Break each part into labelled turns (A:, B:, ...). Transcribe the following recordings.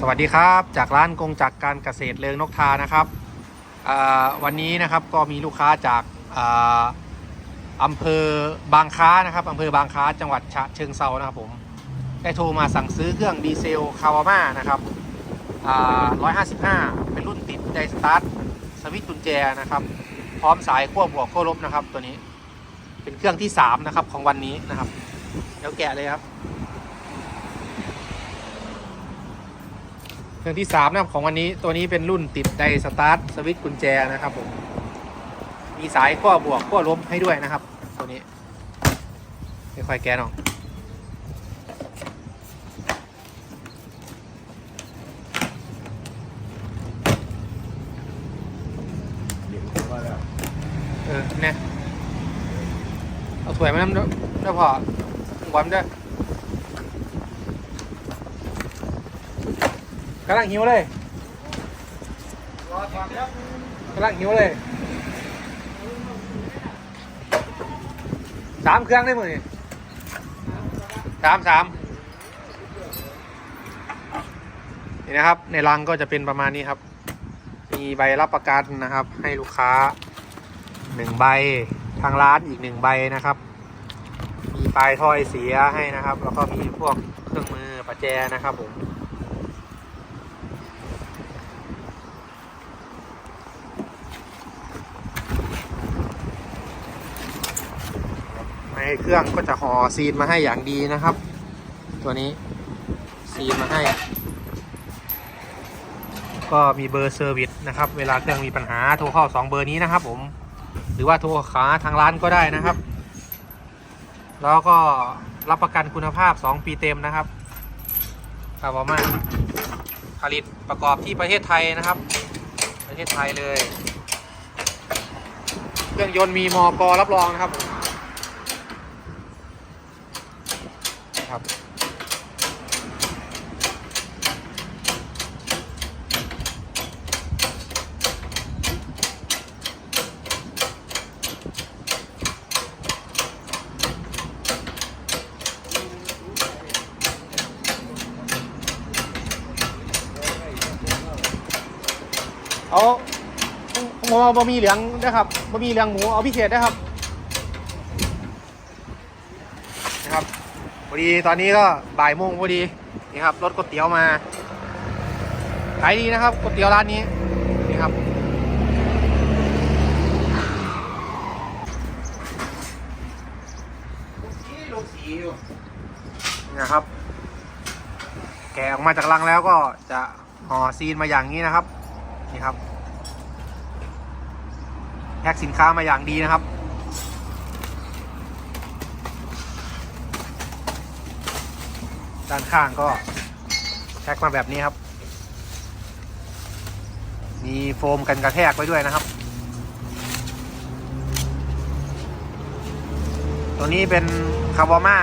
A: สวัสดีครับจากร้านกงจักรการเกษตรเลิงนกทานะครับวันนี้นะครับก็มีลูกค้าจากอำเภอบางค้านะครับอำเภอบางค้าจังหวัดฉะเชิงเซานะครับผมได้โทรมาสั่งซื้อเครื่องดีเซลคาวาม่านะครับ155 เป็นรุ่นติดไดสตาร์ทสวิตช์กุญแจนะครับ พร้อมสายขั้วบวกขั้วลบนะครับตัวนี้ เป็นเครื่องที่ 3 นะครับของวันนี้นะครับ เดี๋ยวแกะเลยครับ เครื่องที่3นะครับของวันนี้ตัวนี้เป็นรุ่นติดไดสตาร์ทสวิตช์กุญแจนะครับผมมีสายขั้วบวกขั้วลบให้ด้วยนะครับ ตัวนี้ค่อยๆแกะเนาะ
B: เดี๋ยวผมว่าแล้ว
A: เออเนี่ยเอาถ้วยมาน้ำด้วยด้วยพอวันด้วย กำลังหิวเลยกำลังหิวเลยสามเครื่องได้หมดนี่สามสามนี่นะครับ ในรังก็จะเป็นประมาณนี้ครับ มีใบรับประกันนะครับ ให้ลูกค้าหนึ่งใบทางร้านอีกหนึ่งใบนะครับ มีปลายถ้อยเสียให้นะครับ แล้วก็มีพวกเครื่องมือประแจนะครับผม เครื่องก็จะห่อซีนมาให้อย่างดีนะครับ ตัวนี้ซีนมาให้ ก็มีเบอร์เซอร์วิสนะครับ เวลาเครื่องมีปัญหาโทรเข้า 2 เบอร์นี้นะครับ ผม หรือว่าโทรขาทางร้านก็ได้นะครับ แล้วก็รับประกันคุณภาพ 2 ปีเต็มนะครับคาร์บอมาผลิตประกอบที่ประเทศไทยนะครับ ประเทศไทยเลย เครื่องยนต์มีมอกรับรองนะครับ ครับ เอาหมูบะหมี่เหลืองนะครับบะหมี่เหลืองหมูเอาพิเศษนะครับ พอดีตอนนี้ก็บ่ายโมงพอดีนี่ครับรถก๋วยเตี๋ยวมาขายดีนะครับก๋วยเตี๋ยวร้านนี้นี่ครับนี่นะครับ แกะออกมาจากรังแล้วก็จะห่อซีนมาอย่างนี้นะครับนี่ครับแพ็กสินค้ามาอย่างดีนะครับ ด้านข้างก็แพ็กมาแบบนี้ครับ มีโฟมกันกระแทกไว้ด้วยนะครับ ตัวนี้เป็นคาร์บอมา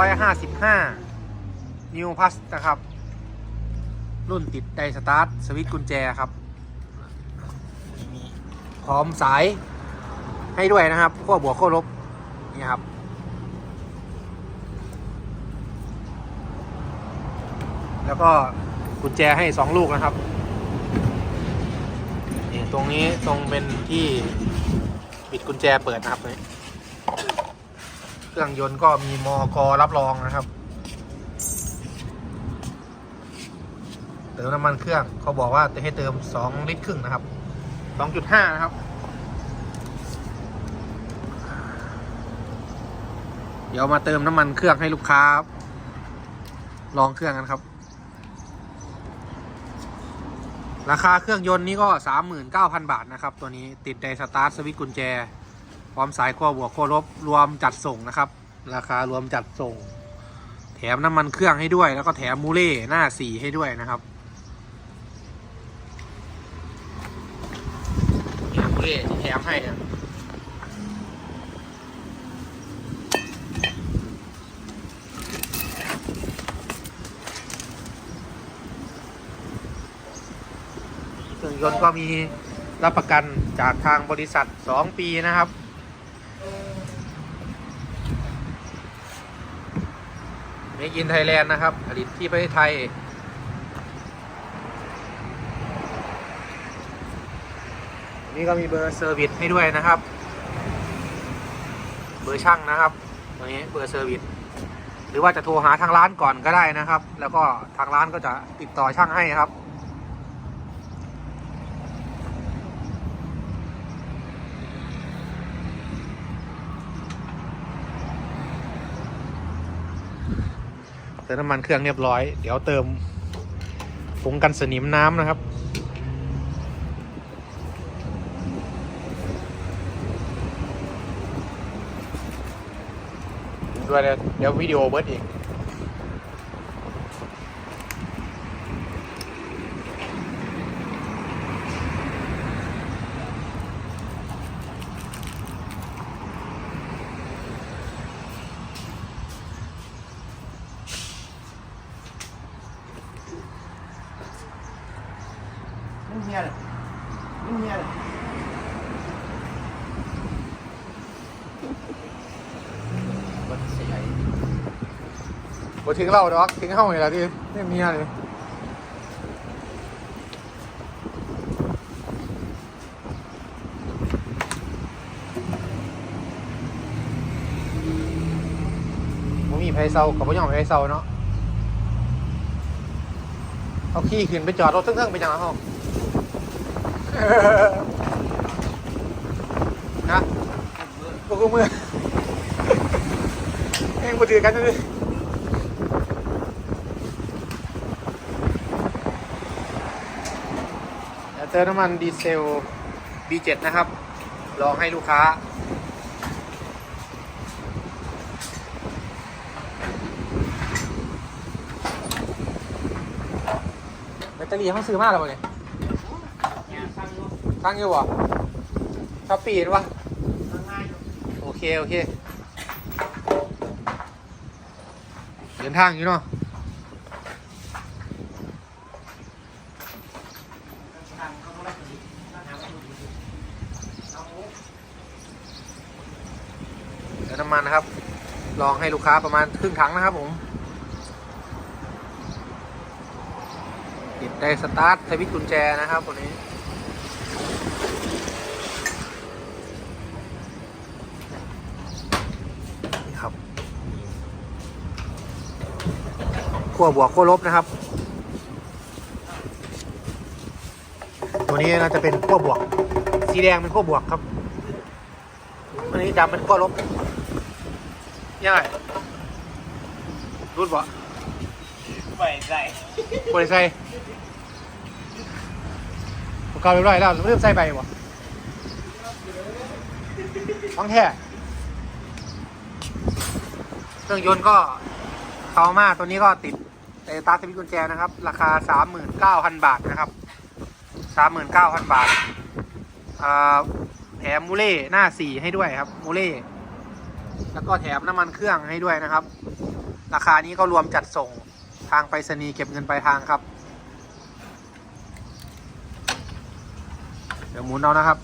A: 155นิวพัสนะครับ รุ่นติดไดสตาร์ท สวิตช์กุญแจครับมีพร้อมสายให้ด้วยนะครับขั้วบวกขั้วลบนี่ครับ แล้วก็กุญแจให้สองลูกนะครับนี่ตรงนี้ตรงเป็นที่ปิดกุญแจเปิดนะครับนี่เครื่องยนต์ก็มีมอกรับรองนะครับ เติมน้ำมันเครื่องเขาบอกว่าจะให้เติม 2 ลิตรครึ่งนะครับ 2.5 นะครับ เดี๋ยวมาเติมน้ำมันเครื่องให้ลูกค้าลองเครื่องกันครับ ราคาเครื่องยนต์นี้ก็ 39,000 บาทนะครับ ตัวนี้ติดไดสตาร์ทสวิตช์กุญแจ พร้อมสายขั้วบวกขั้วลบรวมจัดส่งนะครับ ราคารวมจัดส่ง แถมน้ำมันเครื่องให้ด้วย แล้วก็แถมมูเล่หน้าสีให้ด้วยนะครับมูเล่ที่แถมให้นะ ยนต์ก็มีรับประกันจากทางบริษัท 2 ปีนะครับ m มกินไทยแลนด์นะครับ ผลิตที่ประเทศไทย นี่ก็มีเบอร์เซอร์วิสให้ด้วยนะครับ เบอร์ช่างนะครับตรงนี้เบอร์เซอร์วิสหรือว่าจะโทรหาทางร้านก่อนก็ได้นะครับ แล้วก็ทางร้านก็จะติดต่อช่างให้ครับ ติมน้ำมันเครื่องเรียบร้อย เดี๋ยวเติมผงกันสนิมน้ำนะครับ ด้วยเลยเดี๋ยววิดีโอเบิร์ดอีก
B: ไม่เฮียเลยไม่เฮียเลย
A: มันเสียบ่ทิ้งเราดอกทิ้งเข้าเลยละที่ไม่มีอะไรบ่มีไผเซากับบ่ยอมไผเซาเนาะเอาขี้ขึ้นไปจอดรถเทิงๆไปจังหวะห้อง นะพวกกูมือเองมาถือกันเลยเดี๋ยวเติมน้ำมันดีเซล B7 นะครับ ลองให้ลูกค้าแบตเตอรี่เขาซื้อมากแล้วเนี่ย ตั้งอยู่วะช้อปปี้หรือวะโอเค โอเค เดินทางอยู่เนาะเดี๋ยวน้ำมันนะครับ ลองให้ลูกค้าประมาณครึ่งถังนะครับผมติดได้สตาร์ทสวิตกุญแจนะครับตัวนี้ ขั้วบวกขั้วลบนะครับ ตัวนี้น่าจะเป็นขั้วบวก สีแดงเป็นขั้วบวกครับอันนี้ดำเป็นขั้วลบยังไงรูดบ่
B: ไปใส่
A: บริใส่ประกอบเรียบร้อยแล้วเริ่มใส่ไปบ่ฟังแท้เครื่องยนต์ก็เขามากตัวนี้ก็ติด ไอ้ตาสวิตกุญแจนะครับ ราคา 39,000 บาทนะครับ 39,000 บาทอ่าแถมมูเล่หน้าสี่ให้ด้วยครับมูเล่แล้วก็แถมน้ำมันเครื่องให้ด้วยนะครับ ราคานี้ก็รวมจัดส่งทางไปรษณีย์เก็บเงินปลายทางครับ เดี๋ยวหมุนเอานะครับ